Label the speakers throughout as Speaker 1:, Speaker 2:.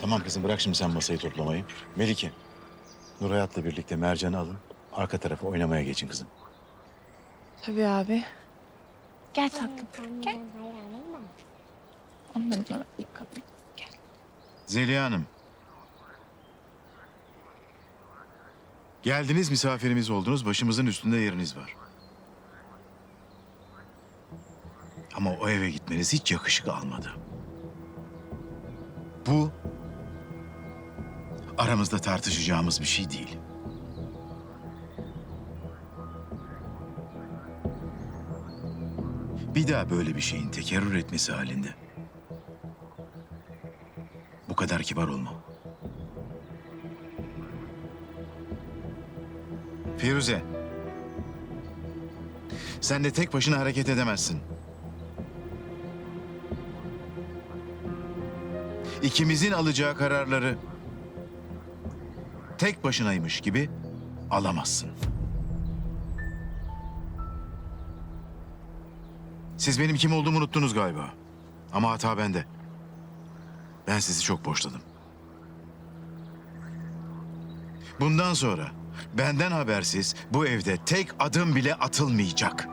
Speaker 1: Tamam kızım bırak şimdi sen masayı toplamayı. Melike, Nur Hayat'la birlikte Mercan'ı alın. Arka tarafa oynamaya geçin kızım.
Speaker 2: Tabii abi. Gel tatlım. Gel. Onları da yıkadım. Gel.
Speaker 1: Zeliha Hanım. Geldiniz misafirimiz oldunuz. Başımızın üstünde yeriniz var. Ama o eve gitmeniz hiç yakışık almadı. Bu aramızda tartışacağımız bir şey değil. Bir daha böyle bir şeyin tekerrür etmesi halinde bu kadar kibar olma. Firuze. Sen de tek başına hareket edemezsin. İkimizin alacağı kararları tek başınaymış gibi alamazsın. Siz benim kim olduğumu unuttunuz galiba. Ama hata bende. Ben sizi çok boşladım. Bundan sonra benden habersiz bu evde tek adım bile atılmayacak.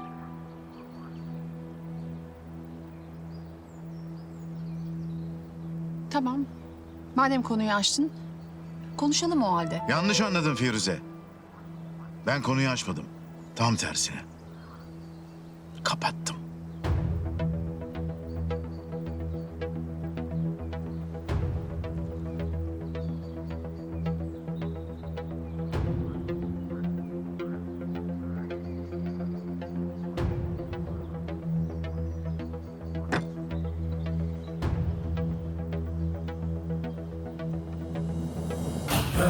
Speaker 3: Tamam. Madem konuyu açtın, konuşalım o halde.
Speaker 1: Yanlış anladın Firuze. Ben konuyu açmadım. Tam tersine. Kapattım.